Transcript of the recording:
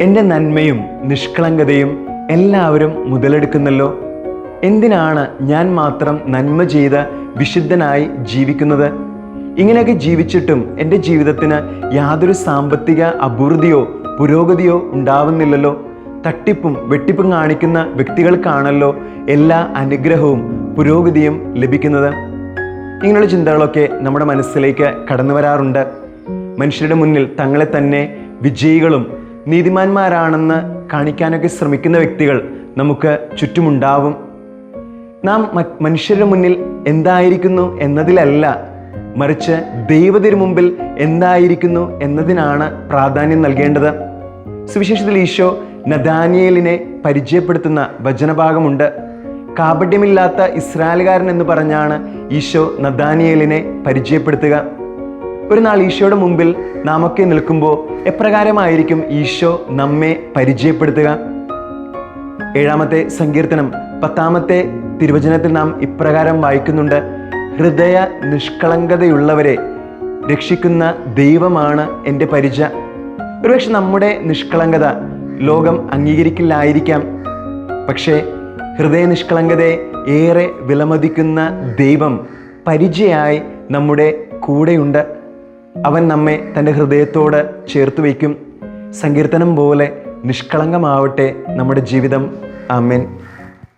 എന്റെ നന്മയും നിഷ്കളങ്കതയും എല്ലാവരും മുതലെടുക്കുന്നല്ലോ. എന്തിനാണ് ഞാൻ മാത്രം നന്മ ചെയ്ത് വിശുദ്ധനായി ജീവിക്കുന്നത്? ഇങ്ങനെയൊക്കെ ജീവിച്ചിട്ടും എന്റെ ജീവിതത്തിന് യാതൊരു സാമ്പത്തിക അഭിവൃദ്ധിയോ പുരോഗതിയോ ഉണ്ടാവുന്നില്ലല്ലോ. തട്ടിപ്പും വെട്ടിപ്പും കാണിക്കുന്ന വ്യക്തികൾക്കാണല്ലോ എല്ലാ അനുഗ്രഹവും പുരോഗതിയും ലഭിക്കുന്നത്. ഇങ്ങനെയുള്ള ചിന്തകളൊക്കെ നമ്മുടെ മനസ്സിലേക്ക് കടന്നു വരാറുണ്ട് മനുഷ്യരുടെ മുന്നിൽ തങ്ങളെ തന്നെ വിജയികളും നീതിമാന്മാരാണെന്ന് കാണിക്കാനൊക്കെ ശ്രമിക്കുന്ന വ്യക്തികൾ നമുക്ക് ചുറ്റുമുണ്ടാവും. നാം മനുഷ്യരുടെ മുന്നിൽ എന്തായിരിക്കുന്നു എന്നതിലല്ല മറിച്ച് ദൈവത്തിന് മുമ്പിൽ എന്തായിരിക്കുന്നു എന്നതിനാണ് പ്രാധാന്യം നൽകേണ്ടത്. സുവിശേഷത്തിൽ ഈശോ നദാനിയലിനെ പരിചയപ്പെടുത്തുന്ന വചനഭാഗമുണ്ട്. കാപട്യമില്ലാത്ത ഇസ്രായേൽകാരൻ എന്ന് പറഞ്ഞാണ് ഈശോ നദാനിയലിനെ പരിചയപ്പെടുത്തുക. ഒരു നാൾ ഈശോയുടെ മുമ്പിൽ നാമൊക്കെ നിൽക്കുമ്പോൾ എപ്രകാരമായിരിക്കും ഈശോ നമ്മെ പരിചയപ്പെടുത്തുക? ഏഴാമത്തെ സങ്കീർത്തനം പത്താമത്തെ തിരുവചനത്തിൽ നാം ഇപ്രകാരം വായിക്കുന്നുണ്ട് ഹൃദയ നിഷ്കളങ്കതയുള്ളവരെ രക്ഷിക്കുന്ന ദൈവമാണ് എന്റെ പരിച ഒരുപക്ഷെ നമ്മുടെ നിഷ്കളങ്കത ലോകം അംഗീകരിക്കില്ലായിരിക്കാം പക്ഷേ ഹൃദയ നിഷ്കളങ്കതയെ ഏറെ വിലമതിക്കുന്ന ദൈവം പരിചയായി നമ്മുടെ കൂടെയുണ്ട്. അവൻ നമ്മെ തന്റെ ഹൃദയത്തോട് ചേർത്ത് വയ്ക്കും. സങ്കീർത്തനം പോലെ നിഷ്കളങ്കമാവട്ടെ നമ്മുടെ ജീവിതം. ആമേൻ.